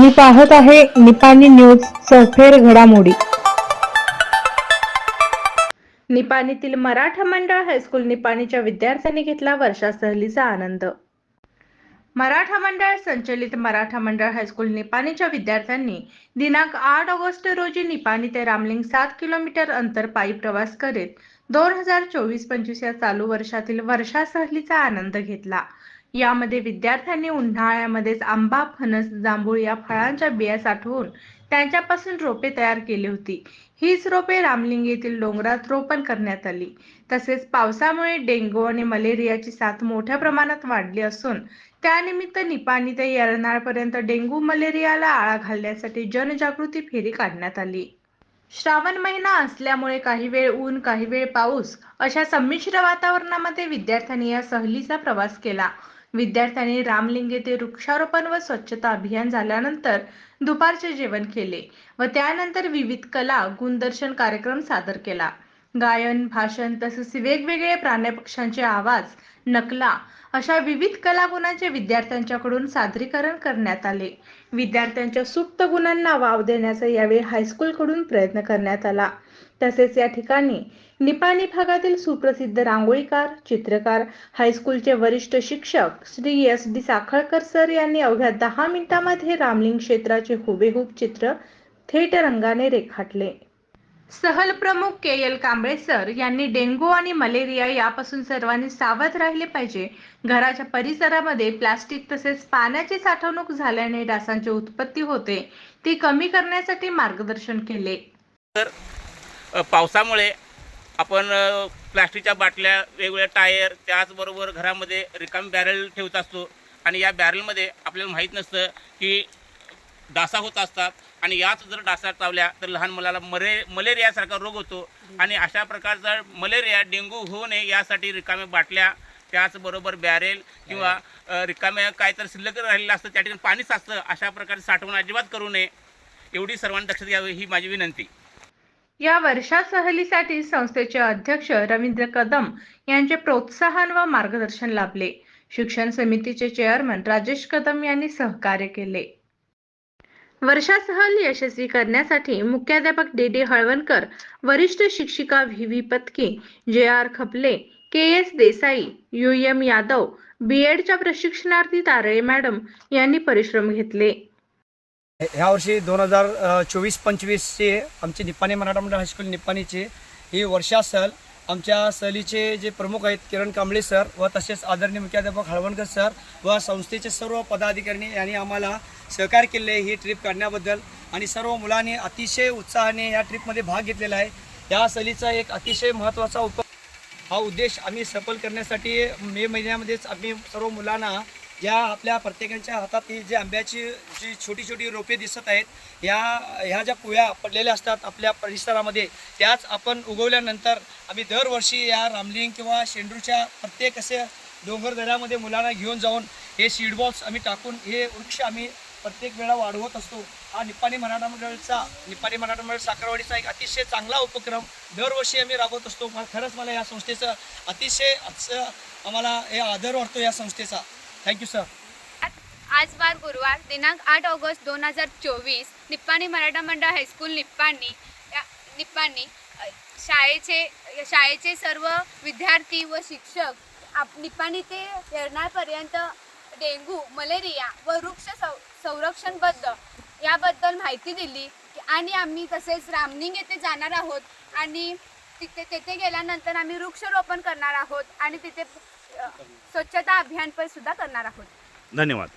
तुम्ही पाहत आहे निपाणी न्यूज सफेर घडामोडी. निपाणीतील मराठा मंडळ हायस्कूल निपाणीच्या विद्यार्थ्यांनी घेतला वर्षा सहलीचा आनंद. मराठा मंडळ संचलित मराठा मंडळ हायस्कूल निपाणीच्या विद्यार्थ्यांनी दिनांक आठ ऑगस्ट रोजी निपाणी ते रामलिंग सात किलोमीटर अंतर पायी प्रवास करीत दोन हजार चोवीस पंचवीस या चालू वर्षातील वर्षा सहलीचा आनंद घेतला. यामध्ये विद्यार्थ्यांनी उन्हाळ्यामध्येच आंबा फणस जांभूळ या फळांच्या बिया साठवून त्यांच्यापासून रोपे तयार केली होती. हीच रोपे रामलिंग येथील डोंगरात रोपण करण्यात आली. तसेच पावसामुळे डेंगू आणि मलेरियाची साथ मोठ्या प्रमाणात वाढली असून त्यानिमित्त निपाणी ते यरनाळपर्यंत डेंगू मलेरियाला आळा घालण्यासाठी जनजागृती फेरी काढण्यात आली. श्रावण महिना असल्यामुळे काही वेळ ऊन काही वेळ पाऊस अशा संमिश्र वातावरणामध्ये विद्यार्थ्यांनी या सहलीचा प्रवास केला. विद्यार्थ्यांनी रामलिंग येथे वृक्षारोपण व स्वच्छता अभियान झाल्यानंतर दुपारचे जेवण केले व त्यानंतर विविध कला गुणदर्शन कार्यक्रम सादर केला. गायन भाषण तसेच वेगवेगळे प्राण्यपक्ष्यांचे आवाज नकला अशा विविध कलागुणांचे विद्यार्थ्यांच्याकडून सादरीकरण करण्यात आले. विद्यार्थ्यांच्या सुप्त गुणांना वाव देण्याचा यावेळी हायस्कूलकडून प्रयत्न करण्यात आला. तसेच या ठिकाणी निपाणी भागातील सुप्रसिद्ध रांगोळीकार चित्रकार हायस्कूलचे वरिष्ठ शिक्षक Shri S D Sakhalkar sir यांनी अवघ्या दहा मिनिटांमध्ये रामलिंग क्षेत्राचे हुबेहूब चित्र थेट रंगाने रेखाटले. सहल प्रमुख के एल कांबळे सर यांनी डेंग्यू आणि मलेरिया यापासून सर्वांनी सावध राहिले पाहिजे. घराच्या परिसरामध्ये प्लास्टिक तसेच पाण्याची साठवणूक झाल्याने डासांची उत्पत्ती होते. ती कमी करण्यासाठी मार्गदर्शन केले. तर पावसामुळे आपण प्लास्टिकच्या बाटल्या वेगवेगळ्या टायर त्याचबरोबर घरामध्ये रिकाम बॅरल ठेवत असतो. आणि या बॅरलमध्ये आपल्याला माहीत नसतं की डासा होत असतात. आणि याच जर डासा चावल्या तर लहान मुलाला मरे मलेरियासारखा रोग होतो. आणि अशा प्रकारचा मलेरिया डेंगू होऊ नये यासाठी रिकाम्या बाटल्या त्याचबरोबर बॅरेल किंवा रिकाम्या काय तर शिल्लक राहिलेलं असतं त्या ठिकाणी पाणीच असतं अशा प्रकारे साठवण अजिबात करू नये. एवढी सर्वांनी दक्षता घ्यावी ही माझी विनंती. या वर्षा सहलीसाठी संस्थेचे अध्यक्ष रवींद्र कदम यांचे प्रोत्साहन व मार्गदर्शन लाभले. शिक्षण समितीचे चेअरमन राजेश कदम यांनी सहकार्य केले. वर्षा सहल यशस्वी करण्यासाठी मुख्याध्यापक डी डी हळवणकर वरिष्ठ शिक्षिका V V Patki J R Khaple K S Desai U M Yadav B एडच्या प्रशिक्षणार्थी तारळे मॅडम यांनी परिश्रम घेतले. ह्या वर्षी दोन हजार चोवीस पंचवीसचे आमचे निपाणी मराठा मंडळ हायस्कूल निपाणीचे ही वर्षा सहल आमच्या सहलीचे जे प्रमुख आहेत किरण कांबळे सर व तसेच आदरणीय मुख्याध्यापक हळवणकर सर व संस्थेचे सर्व पदाधिकारी यांनी आम्हाला सहकार्य केले ही ट्रिप काढण्याबद्दल. आणि सर्व मुलांनी अतिशय उत्साहाने या ट्रिपमध्ये भाग घेतलेला आहे. या सहलीचा एक अतिशय महत्त्वाचा उप हा उद्देश आम्ही सफल करण्यासाठी मे महिन्यामध्येच आम्ही सर्व मुलांना या आपल्या प्रत्येकाच्या हातात ही जी आंब्याची जी छोटी छोटी रोपे दिसत आहेत या ह्या ज्या पोया पडलेल्या असतात आपल्या परिसरामध्ये त्याच आपण उगवल्यानंतर आम्ही दरवर्षी या रामलिंग किंवा शेंडूच्या प्रत्येक असे डोंगर दऱ्यामध्ये मुलांना घेऊन जाऊन हे सीडबॉक्स आम्ही टाकून हे वृक्ष आम्ही प्रत्येक वेळा वाढवत असतो. हा निपाणी मराठा मंडळचा निपाणी मराठा मंडळ साखरवाडीचा एक अतिशय चांगला उपक्रम दरवर्षी आम्ही राबवत असतो. मला खरंच मला या संस्थेचं अतिशय असं आम्हाला हे आदर वाटतो या संस्थेचा. थँक्यू सर आज वार गुरुवार दिनांक आठ ऑगस्ट दोन हजार चोवीस निप्पाणी मराठा मंडळ हायस्कूल निप्पाणी निप्पाणी शाळेचे शाळेचे सर्व विद्यार्थी व शिक्षक आप निप्पाणी ते येणारपर्यंत डेंगू मलेरिया व वृक्ष सं संरक्षणबद्दल याबद्दल माहिती दिली आणि आम्ही तसेच रामनिंग येथे जाणार आहोत आणि तिथे तेथे गेल्यानंतर आम्ही वृक्षारोपण करणार आहोत आणि तिथे स्वच्छता अभियान पण सुद्धा करणार आहोत. धन्यवाद.